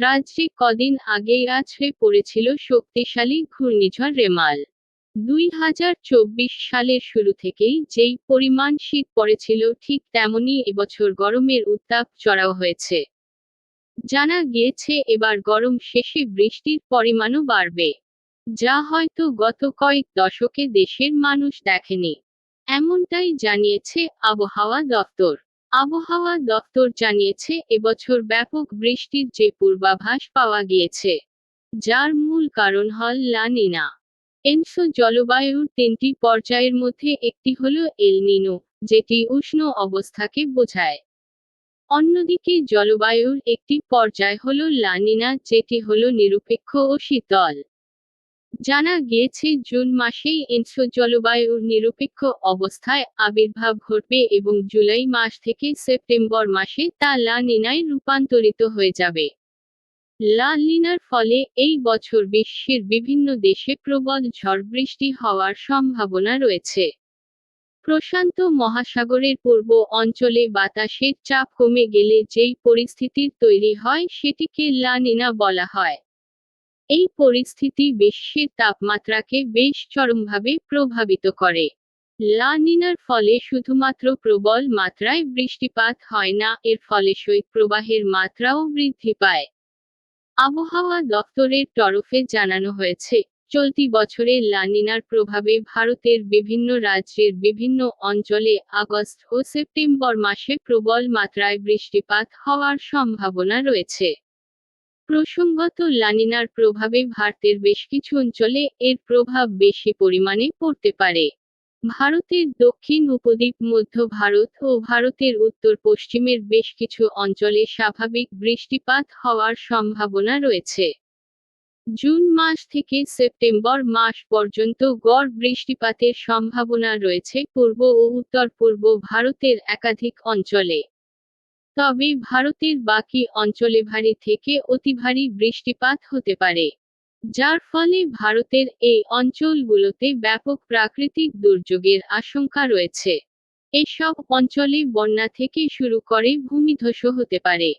রাজ্যে কদিন আগেই আছড়ে পড়েছিল শক্তিশালী ঘূর্ণিঝড় রেমাল। দুই হাজার চব্বিশ সালের শুরু থেকেই যেই পরিমাণ শীত পড়েছিল ঠিক তেমনই এবছর গরমের উত্তাপ চড়াও হয়েছে। জানা গিয়েছে এবার গরম শেষে বৃষ্টির পরিমাণও বাড়বে। যা হয়তো গত কয়েক দশকে দেশের মানুষ দেখেনি। এমনটাই জানিয়েছে আবহাওয়া দপ্তর। আবহাওয়া দপ্তর জানিয়েছে, এবছর ব্যাপক বৃষ্টির যে পূর্বাভাস পাওয়া গিয়েছে, যার মূল কারণ হল লানিনা। এনসো জলবায়ুর তিনটি পর্যায়ের মধ্যে একটি হল এল নিনো, যেটি উষ্ণ অবস্থাকে বোঝায়। অন্যদিকে জলবায়ুর একটি পর্যায় হল লা নিনা যেটি হল নিরপেক্ষ ও শীতল। জানা গিয়েছে, জুন মাসেই এনসো জলবায়ুর নিরপেক্ষ অবস্থায় আবির্ভাব ঘটবে এবং জুলাই মাস থেকে সেপ্টেম্বর মাসে তা লা নিনায় রূপান্তরিত হয়ে যাবে। লা লিনার ফলে এই বছর বিশ্বের বিভিন্ন দেশে প্রবল ঝড় বৃষ্টি হওয়ার সম্ভাবনা রয়েছে। প্রশান্ত মহাসাগরের পূর্ব অঞ্চলে বাতাসের চাপ কমে গেলে যেই পরিস্থিতির তৈরি হয়, সেটিকে লা নিনা বলা হয়। এই পরিস্থিতি বিশ্বের তাপমাত্রাকে বেশ চরমভাবে প্রভাবিত করে। লা নিনার ফলে শুধুমাত্র প্রবল মাত্রায় বৃষ্টিপাত হয় না, এর ফলে শৈত প্রবাহের মাত্রাও বৃদ্ধি পায়। আবহাওয়া দপ্তরের তরফে জানানো হয়েছে, চলতি বছরে লানিনার প্রভাবে ভারতের বিভিন্ন রাজ্যের বিভিন্ন অঞ্চলে আগস্ট ও সেপ্টেম্বর মাসে প্রবল মাত্রায় বৃষ্টিপাত হওয়ার সম্ভাবনা রয়েছে। প্রসঙ্গত লানিনার প্রভাবে ভারতের বেশ কিছু অঞ্চলে এর প্রভাব বেশি পরিমাণে পড়তে পারে। ভারতের দক্ষিণ উপদ্বীপ, মধ্য ভারত ও ভারতের উত্তর পশ্চিমের বেশ কিছু অঞ্চলে স্বাভাবিক বৃষ্টিপাত হওয়ার সম্ভাবনা রয়েছে। জুন মাস থেকে সেপ্টেম্বর মাস পর্যন্ত গড় বৃষ্টিপাতের সম্ভাবনা রয়েছে পূর্ব ও উত্তর পূর্ব ভারতের একাধিক অঞ্চলে। তবে ভারতের বাকি অঞ্চলে ভারী থেকে অতি ভারী বৃষ্টিপাত হতে পারে, যার ফলে ভারতের এই অঞ্চলগুলোতে ব্যাপক প্রাকৃতিক দুর্যোগের আশঙ্কা রয়েছে। এসব অঞ্চলে বন্যা থেকে শুরু করে ভূমিধ্বস হতে পারে।